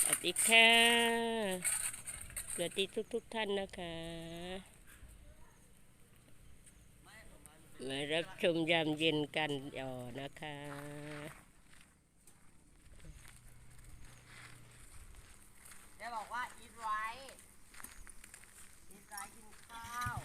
สวัสดีค่ะสวัสดีทุกทุกท่านนะคะ มารับชมยามเย็นกันอ่อนะคะบอกว่า eat right eat right กินข้าว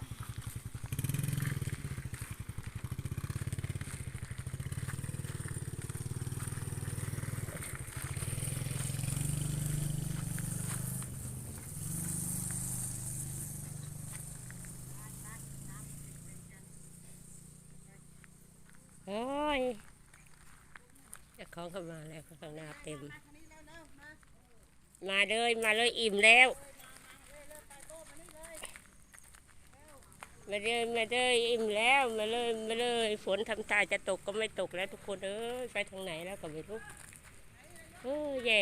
โอ้ยเจะ ของเข้ามาแล้วข้างหน้าเต็ม มาเลยมาเลยอิ่มแล้ว มาเลยมาเลยอิ่มแล้วมาเลยมาเลยฝนทำตาจะตกก็ไม่ตกแล้วทุกคนเอ้ยไปทางไหนแล้วก็ไม่รู้โอ้แย่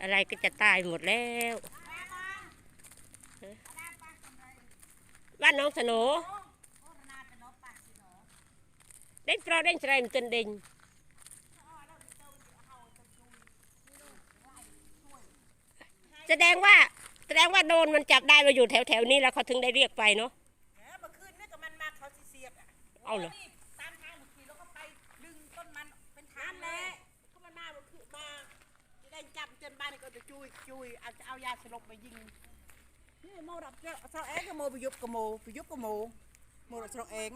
อะไรก็จะตายหมดแล้วบ้านน้องสโหนเด้งเปลาเด้งใส่มันจนเด้ง แสดงว่าแสดงว่าโดนมันจับได้มาอยู่แถวแถวๆนี้แล้วเขาถึงได้เรียกไปเนาะเมื่อคืนนี่ก็มันมาเขาสิเสียบอะเอาเหรอ นี่ตามทางเมื่อคืนแล้วก็ไปดึงต้นมันเป็นทางเลยก็มันมาเมื่อคืนมาจะได้จับจนบ้านนี่ก็จะจุยจุยเอาจะเอายาสลบไปยิงนี่โมดับเจ้าเจ้าเองก็โมไปยุบกับโมไปยุบกับโมโมดับเจ้าเอง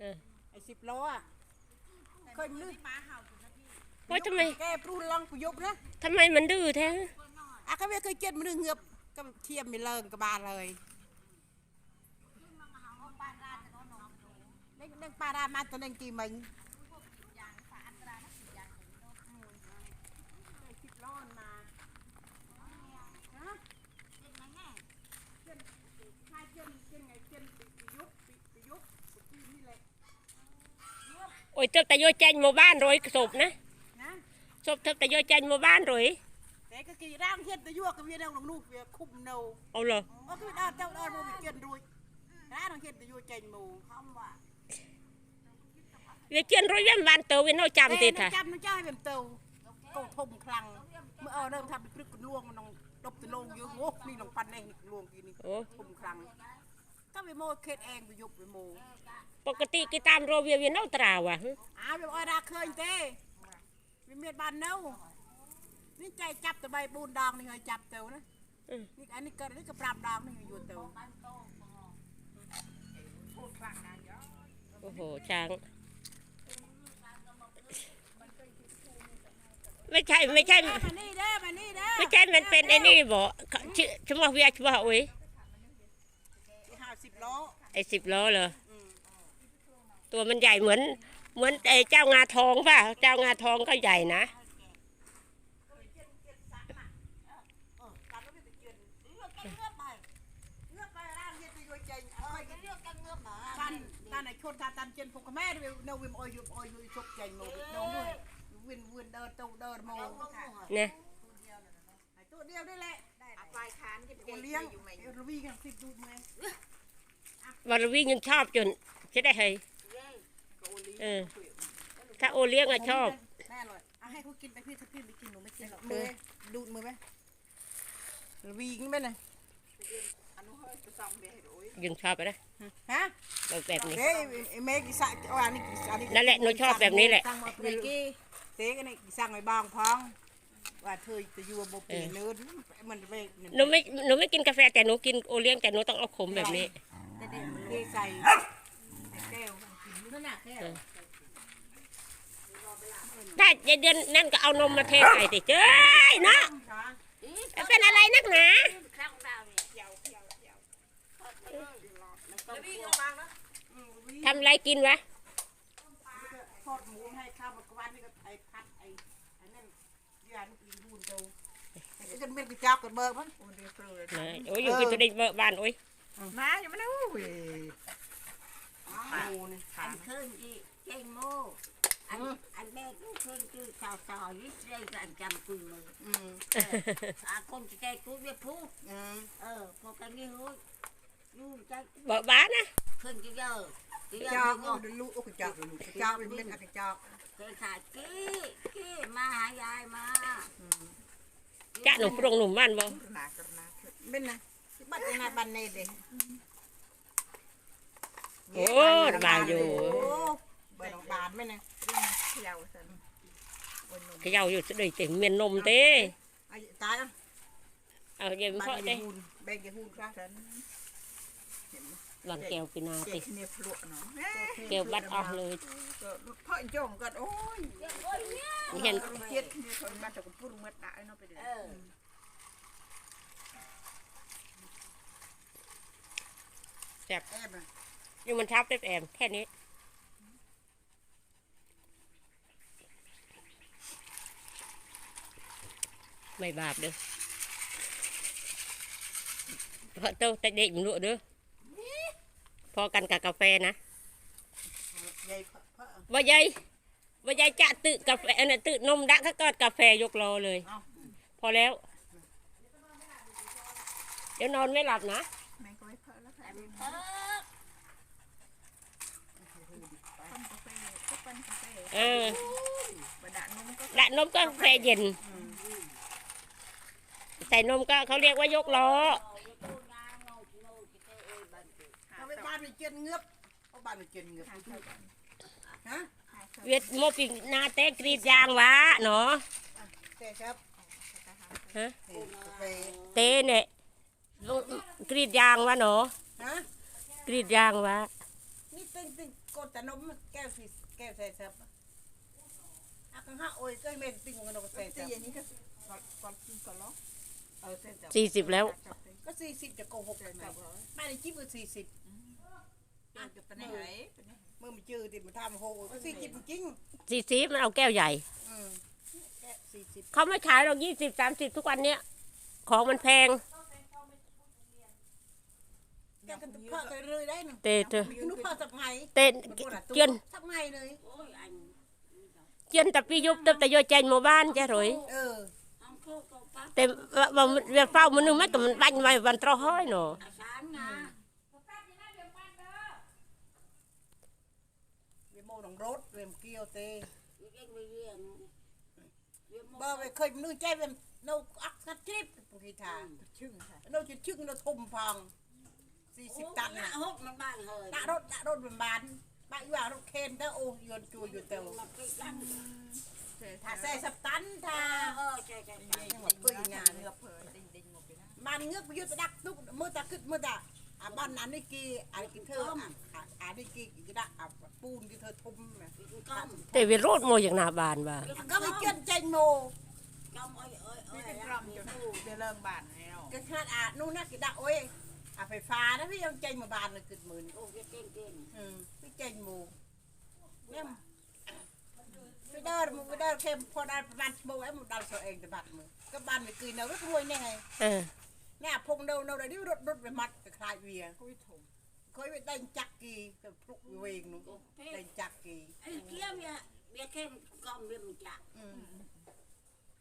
เออไอ้สิบล้ออะเคยนึกมาเห่าถึงนาทีโอ้ยทำไมแกปรูนลองไปยุบนะทำไมมันดื้อแท้ អាកវាគឺចិត្តមនុស្សងើបក៏ធៀមមិនឡើងក៏បានហើយលេងដឹងប៉ារ៉ាមកទៅលេងទីមិញយ៉ាងប៉ាអត្រាណាយ៉ាងនោះមួយគិតឡនមកហ៎ចិត្តមិនហ៎ចិត្តថ្ងៃចិត្តចិត្តថ្ងៃចិត្តពីយប់ពីយប់ពីនេះលេអូយទឹកតែយកចាញ់មកបាន100កសប់ណាណាសប់ទឹកតែយកចាញ់មកបាន100 តែគេរាំងហ៊ានទៅយកវានៅក្នុងនោះវាខុំនៅអូឡូអូគឺដល់ទៅដល់មកវាជិនរួចរាំងហ៊ានទៅយកចេញមកហំបាទវាជិនរួចវាមិនបានទៅវានៅចាំទេថាចាំនោះចាស់វាមិនទៅកោធំខ្លាំងមើលអើនៅថាព្រឹកកលួងក្នុងដប់ដលងយើងហូនេះក្នុងប៉ាន់នេះកលួងគេនេះធំខ្លាំងក៏វាមកខេតអែងវាយប់វាមកបកតិគេតាមរោវាវានៅត្រាវអាវាអត់រាឃើញទេវាមានបាននៅ นเตาก็ทมคลังเมื่อเอาเริ่มทำเป็นพรึกลวงมันต้องดบตะลงเยอะโอ้นี่ลงปันเองนี่ลวงกินนี่โอ้ทมคลังก็ไปโมเค็ดเองไปยุบไปโมปกติกีตามโรเวียเวียนเอาตราวะหึอ้าวแบบอ้อยราเคยเต้มีเมียบ้านเน่านี่ใจจับตะใบปูนดองนี่ไงจับเตานะอืมนี่อันนี้ก็นี่ก็ปราบดองนี่ไงอยู่เตาโอ้โหช้าง ไม่ใช่ไม่ใช่มานี่เด้อมานี่เด้อไม่ใช่มันเป็นไอ้นี่บ่เขาชื่อชื่อว่าเวียชื่อว่าโอ้ยห้าสิบล้อไอ้สิบล้อเหรออืมตัวมันใหญ่เหมือน เหมือนไอ้เจ้างาทองป่ะเจ้างาทองก็ใหญ่นะ เออการก็ไม่ไปเจือนเลือกกันเลือกไปเลือกไปร่างเย็นไปด้วยใจเออเลือกกันเลือกมาท่านท่านไอ้คนท่านตันเจนพวกแม่ด้วยเนวิมออยยุบออยยุบชกใจโมโนด้วยวินวินเดินตูเดินโมเนี่ยไอ้ตัวเดียวได้แหละปลายคานจะเป็นเลี้ยงเอลวีกันสิบดูไหมวันวิ่งยังชอบจนจะได้ให้เออถ้าโอเลี้ยงอะชอบแน่เลยเอาให้เขากินไปพี่ถ้าพี่ไม่กินหนูไม่กินหรอกมือดูดมือไหมเอลวีกันไหมเนี่ย ยังชอบอะนะฮะแบบแบบนี้ เฮ้ยไอ้เมฆกิสะเอาอันนี้อันนี้นั่นแหละหนูชอบแบบนี้แหละตั้งมาเปรกี้เต๊กอันนี้สั่งไอ้บางพอง ว่าเธอจะอยู่บนเปลี่ยนเนื้อมันไปหนูไม่หนูไม่กินกาแฟแต่หนูกินโอเลี้ยงแต่หนูต้องเอาขมแบบนี้แต่เด็กมันเทใส่แก้วนั่นน่ะแก้วถ้าเดือนนั่นก็เอานมมาเทใส่ติเจ้ยเนาะเป็นอะไรนักหนา ทำอะไรกินวะทอดหมูให้ข้าวมากวันนี่ก็ไอ้พัดไอ้ไอ้นั่นยานุกินดูนโตไอ้กันเม็ดกระจอกกันเบิกมันโอ้เดี๋ยวเปลือยไหนโอ้ยอยู่กินตัวเด็กบ้านโอ้ยมาอยู่ไม่ได้อุ้ยดูนี่อันเครื่องที่เจงโมอันอันแม่ก็เครื่องที่สาวสาวยิ่งเรียกกันจำปืนมืออืมอาคนที่ใจกูไม่พูดอืมเออพอกันนี่รู้ ยู่ใจบอกบ้านนะเครื่องที่เยอะที่กเยระอะจอกที่งโอ้อเดี๋ยวลูกโอ้กระจอกลูกกระจอกเป็นเม็ดกระจอกเคยขาดกี้กี้มาหายายมาหนุ่มปรุงหนุ่มมันบ่กระนากระนาเป็นนะที่บ้านกระนาบันเนเดโอ้บางอยู่โอ้เปิดบานไหมนะเขย่าสันเขย่าอยู่สะดุยเต็มเมียนนมเต้ไอ้ตายอะเอาเย็นบ้าเพาะนเต้ยายฮูนแบงยายฮูนครับฉันหลังแก้วปีนาเจ็ติบ เนี่ยพลุเนาะแก้วบัดออกเลยพ่อจ้องกันโอ้ยเห็นเจ็ดเนี่ยคนมาแต่ก็พูดมัดได้เนาะไปเลยเออแอบอะนี่มันทับเต็มแอมแค่นี้ไม่บาปเด้อเพราะเต้าแต่เด็กมันรู้เด้ อพอกันกับกาแฟนะยายพ่อว่ายายว่ายายจะตื่นกาแฟน่ะตื่นนมดักเขาก็กาแฟยกรอเลย พอแล้ว เดี๋ยวนอนไม่หลับนะแม่ก็ไม่เพิ่มแล้วค่ะแต่มันเพิ่มทำกาแฟก็ปั้นกาแฟเออ บดานมก็ดะนมก็กาแฟเย็น ใส่นมก็เขาเรียกว่ายกล้อ เอาไปบ้านไป เจียนเงือบเอาบ้านไปเจียนเงือบฮะเวียดโมปิงนาเตกรีดยางวะเนาะแต่ครับฮะกาแฟเตเนี่ยลูกกรีดยางวะเนาะฮะกรีดยางวะนี่ตึงตึงกดแต่นมแก้วสีแก้วใส่ซับอะข้างห้าโอ้ยก็ไม่ตึงกันเราก็ใส่ซับอย่างนี้ก็ก่อนกินก่อนล้อเออใส่ซับสี่สิบแล้ว ก็สี่สิบจะโกหกเลยไหมไม่ได้จิ๊บก็สี่สิบ อาจจะเป็นไหนเมื่อมันจืดติดมันทำโหก็สี่สิบจริงสี่สิบมันเอาแก้วใหญ่อืมแก้วสี่สิบเขาไม่ขายเรายี่สิบสามสิบทุกวันเนี้ยของมันแพง แก้วกันเพิ่มไปเรื่อยได้หนึ่งเตเตอยู่นู้นเพิ่มสับไงเตเกียนสับไงเลยโอ้ยอันเกียนแต่พี่ยุบแต่แต่โยเจนหมู่บ้านจ้ะหรอยเอออันโคกปั๊บแต่ว่าว่าเวียนเฝ้ามันนึงมันก็มันบัญไว้วันตรอห้อยเนาะอาสารนะ เวียโมหนอง รถเวียมเกียวเตเรียกไปเรียนบ่ไปเคยนู่นใจเวียมเราอักขัดจิ๊บปุกิทาชึ่งค่ะเราจะชึ่งเราทุ่มพองสี่สิบตันนะน่ะหกมันบ้านเฮยด่ารถด่ารถเป็นบานบ้านว่ารถเคนเด้อโอ้ยนจูอยู่เตามาปิดกันถ้าใส่สับตันถ้าเออใช่ใช่ใช่ยังว่าปุยงานเงือบเผยดิ่งๆหมดไปนะบ้านเงือบไปอยู่ตะดักทุกมือตะขึ้นมือตะ อะบ้านนั้นนี่กีอะไรกินเธออะอะอะนี่กีกินได้อะปูนกินเธอทุ่มนะปิดก้มแต่เวียนโรดโมอย่างหน้าบานว่า ก็ไปเจียนใจโมก้มเอ้ยเอ้ยเอ้ยเดี๋ยวเริ่มบานแล้วก็ขนาดอะนู่นน่ะกินได้โอ้ยอะไฟฟ้านะพี่ยังใจมาบานเลยเกิดหมื่นโอ้ยเก่งเก่งอืมพี่ใจโมเนี่ยไปเดินมึงไปเดินเข้มพอได้ประมาณชั่วโมงไอ้มึงดันตัวเองจะบัดมือก็บานไปกินเนาะก็รวยเนี่ยไงเออเนี่ยพงเดาเดาได้รถรถไปมัดกับคลายเวียคุยถมคุยไปได้จักกีกับพลุกเวงนู้นได้จักกีไอ้เกี้ยวเนี่ยเบี้ยเข้มก้มเบี้ยมันจักอืมยังเข้าปังน้ำแค่จักได้ก็ต้องไงชนเนี่ยชนทางเดินออกตะยูศพไปอยู่ใจบานเดินตะมูตะมูน่าชนชนเยลี่เนาะชนเองนี่ไง เออ នេះអាភុងនៅនៅនេះរត់រត់វាម៉ាត់ទៅខ្លាចវាគួយធំគួយវាដេញចាក់គេទៅភ្លុកវាវែងនោះដេញចាក់គេអីគេវាវាគេក៏វាមិនចាក់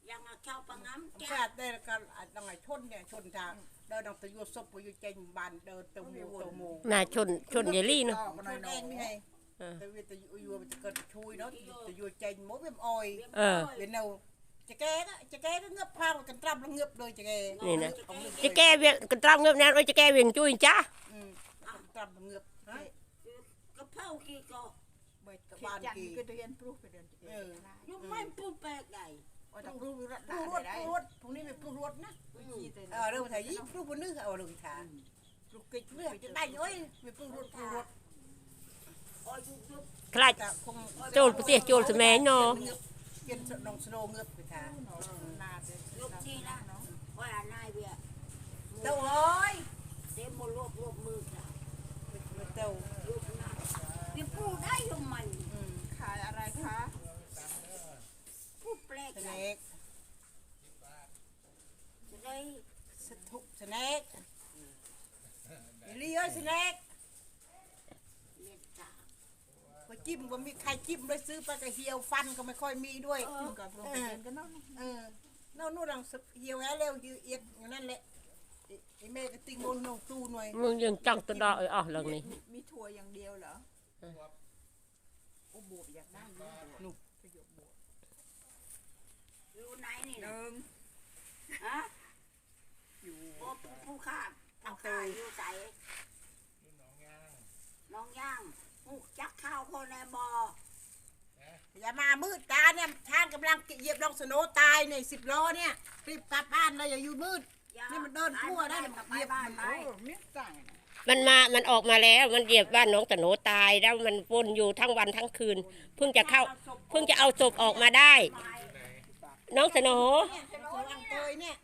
យ៉ាងមកចោលបងងំចាក់តែក៏អាចដល់ឲ្យឈុននេះឈុនថាដើរដល់ទៅយួសុបពយចេញបានដើរទៅមួទៅមូណាឈុនឈុនយេលីនោះឈុនអេងនេះទៅវាទៅយួវាទៅកត់ជួយនោះទៅយួចេញមកវាមិនអោយវានៅ ចកេចកេក៏ងឹបផងកន្ត្រាប់ងឹបដូចចកេនេះណាចកេវាកន្ត្រាប់ងឹបណាដូចចកេវាជួយចាស់កន្ត្រាប់ងឹបហើយកផៅគេក៏បើតបានគេគេទៅរៀនព្រោះទៅរៀនចកេខ្ញុំមិនពូបែកដែរអត់ទៅព្រោះរត់ដែររត់រត់ពួកនេះវាព្រោះរត់ណាអឺរឿងថាយីព្រោះពួកនេះអូរឿងថាព្រោះគេព្រោះដាច់អុយវាព្រោះរត់ព្រោះរត់ខ្លាចចូលប្រទេសចូលសមែងណោ ลสมัยเนาะเย็นนองสโนเงือบไปทาง นาเด็ก ยุบที่ละว่านายเบี้ย เต้าเอ้ย เต็มหมดรวบรวบมือจ้ะ เต้า ยุบนะที่ปูได้ยังมัน อืม ขายอะไรคะ ปูแปลก ส ใด เนก จะได้ สทุกสเนกลีเอ้ยสเนก เรียนจ้า ไปจิ้ มก็มีใครจิ้มเลยซื้อไปก็เหี่ยวฟันก็ไม่ค่อยมีด้วยกินกับปลูกไปเดินก็น้องเออโน่นนู่นรังเหี่ยวแล้วเร็วเหี่ยวเอียดอย่างนั้นแหละไอ้แม่ก็ติงบนนองตู้หน่อยมึงยังจังตัวดอกเอออ๋อเรื่องนี้มีถั่วอย่างเดียวเหรอโอ้บวบอยากได้เยอะบวบประโยชน์บวบอยู่ไหนนี่หนะนึ่งฮะอยู่ โอ้ผู้ผู้ข้าผู้ข้าอยู่ใส่น้อง ย่างผู้จักข้าวคนในบ่ออย่ามามืดตาเนี่ยท่านกำลังเหยียบลองสโนว์ตายในสิบล้อเนี่ยรีบกลับบ้านเลยอย่าอยู่มืดนี่มันเดินทั่วได้เนี่ยมันไปเหยียบบ้านมันไปโอ้ไม่ต่างมันมา มันออกมาแล้ว มันเหยียบบ้านน้องตะโหนตาย แล้วมันวนอยู่ทั้งวันทั้งคืน เพิ่งจะเข้า เพิ่งจะเอาศพออกมาได้ น้องตะโหนเนี่ยสโนว์อังเตยเนี่ย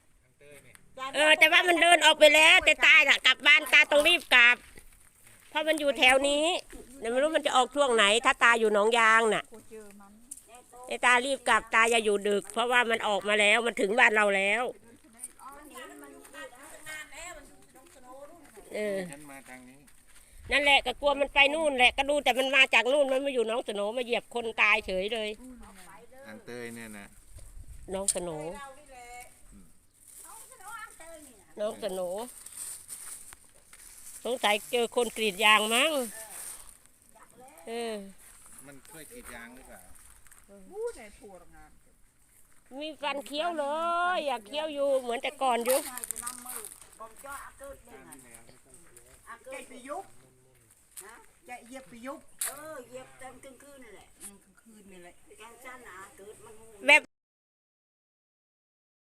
เออ แต่ว่ามันเดินออกไปแล้ว แต่ตายน่ะ กลับบ้านตาต้องรีบกลับ เพราะมันอยู่แถวนี้แต่ไม่รู้มันจะออกช่วงไหน ถ้าตาอยู่หนองยางน่ะไอ้ตารีบกลับตาอย่าอยู่ดึก เพราะว่ามันออกมาแล้วมันถึงบ้านเราแล้วเออฉันมาทางนี้นั่นแหละก็กลัวมันไปนู่นแหละก็ดูแต่มันมาจากนู่นมันมาอยู่หน้องสโหนมาเหยียบคนตายเฉยเลยอันเตยเนี่ยนะน้องสโหนเรานี่แหละน้องสโหน สงสัยเจอคนกรีดยางมั้งเออมันช่วยกรีดยางหรือเปล่าพูดในทัวร์งานมีฟันเคี้ยวเลย อยากเคี้ยวอยู่เหมือนแต่ก่อนอยู่ใจไปยุบใจเหยียบไปยุบเออเหยียบเต็มกลางคืนนี่แหละอืมกลางคืนนี่แหละแกงสั้นหนาเกิดมันหูแบบ